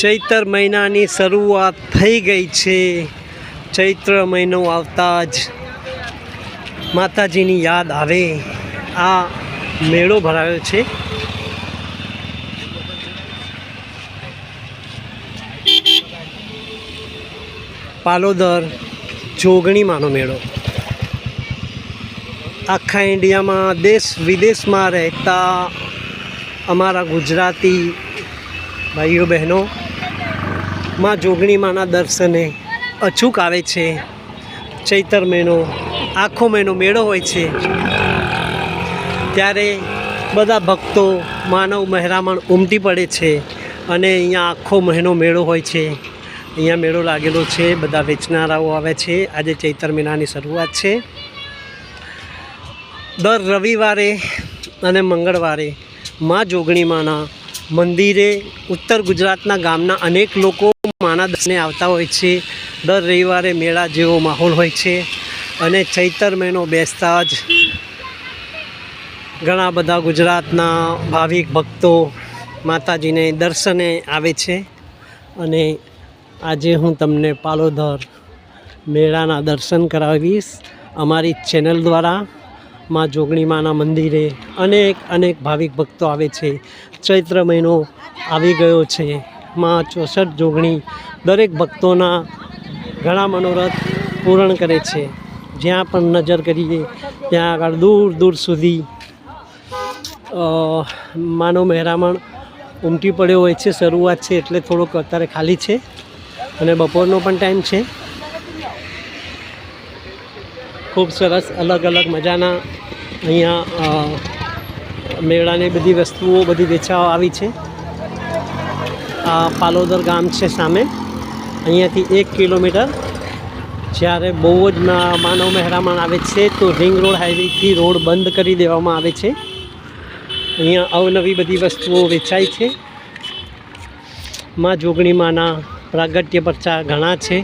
ચૈતર મહિનાની શરૂઆત થઈ ગઈ છે. ચૈત્ર મહિનો આવતા જ માતાજીની યાદ આવે. આ મેળો ભરાયો છે. પાલોદર જોગણીમાંનો મેળો. આખા ઇન્ડિયામાં દેશ વિદેશમાં રહેતા અમારા ગુજરાતી ભાઈઓ બહેનો, માં જોગણીમાંના દર્શને અચૂક આવે છે, ચૈતર મહિનો, આખો મહિનો મેળો હોય છે. ત્યારે બધા ભક્તો માનવ મહેરામણ ઉમટી પડે છે અને અહીંયા આખો મહિનો મેળો હોય છે. અહીંયા મેળો લાગેલો છે, બધા વેચનારાઓ આવે છે. આજે ચૈતર મહિનાની શરૂઆત છે. દર રવિવારે અને મંગળવારે મા જોગણીમાના મંદિરે ઉત્તર ગુજરાતના ગામના અનેક લોકો માના દર્શને આવતા હોય છે. દર રવિવારે મેળા જેવો માહોલ હોય છે અને ચૈતર મહિનો બેસતા જ ઘણા બધા ગુજરાતના ભાવિક ભક્તો માતાજીને દર્શને આવે છે. અને આજે હું તમને પાલોદર મેળાના દર્શન કરાવીશ. અમારી ચેનલ દ્વારા માં જોગણીમાના મંદિરે અનેક અનેક ભાવિક ભક્તો આવે છે. ચૈત્ર મહિનો આવી ગયો છે. માં ચોસઠ જોગણી દરેક ભક્તોના ઘણા મનોરથ પૂરણ કરે છે. જ્યાં પણ નજર કરીએ, ત્યાં આગળ દૂર દૂર સુધી માનો મહેરામણ ઉમટી પડ્યો હોય છે, શરૂઆત છે એટલે થોડોક અત્યારે ખાલી છે અને બપોરનો પણ ટાઈમ છે. ખૂબ સરસ, અલગ અલગ મજાના અહીંયા મેળાની બધી વસ્તુઓ બધી વેચવા આવી છે. આ પાલોદર ગામ છે સામે. અહીંયાથી એક કિલોમીટર. જ્યારે બહુ જ માનવ મહેરામણ આવે છે, તો રિંગ રોડ હાઈવેથી રોડ બંધ કરી દેવામાં આવે છે. અહીંયા અવનવી બધી વસ્તુઓ વેચાય છે. માં જોગણીમાંના પ્રાગટ્ય પરચા ઘણા છે.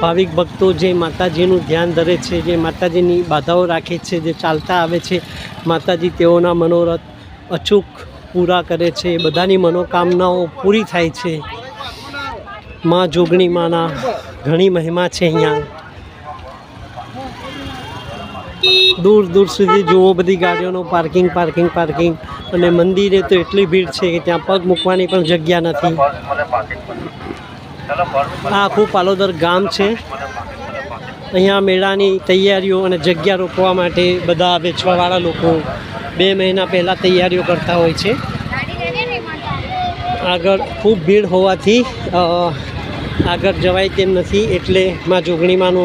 ભાવિક ભક્તો જે માતાજીનું ધ્યાન ધરે છે, જે માતાજીની બાધાઓ રાખે છે, જે ચાલતા આવે છે, માતાજી તેઓના મનોરથ અચૂક પૂરા કરે છે, બધાની મનોકામનાઓ પૂરી થાય છે. માં જોગણીમાંના ઘણી મહિમા છે અહીંયા. દૂર દૂર સુધી જુઓ બધી ગાડીઓનું પાર્કિંગ પાર્કિંગ પાર્કિંગ અને મંદિરે તો એટલી ભીડ છે કે ત્યાં પગ મૂકવાની પણ જગ્યા નથી. આ આખું પાલોદર ગામ છે. અહીંયા મેળાની તૈયારીઓ અને જગ્યા રોકવા માટે બધા વેચવાવાળા લોકો બે મહિના પહેલાં તૈયારીઓ કરતા હોય છે. આગળ ખૂબ ભીડ હોવાથી આગળ જવાય તેમ નથી, એટલે માં જોગણીમાંનો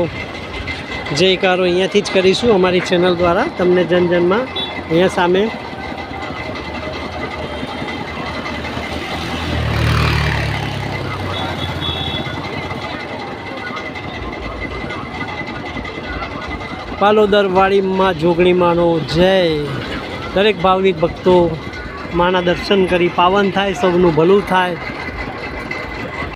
જયકારો અહીંયાથી જ કરીશું અમારી ચેનલ દ્વારા. તમને જનજનમાં અહીંયા સામે પાલોદર જોગણી માનો જય. દરેક ભાવિક ભક્તો માના દર્શન કરી, પાવન થાય, સૌનું ભલું થાય.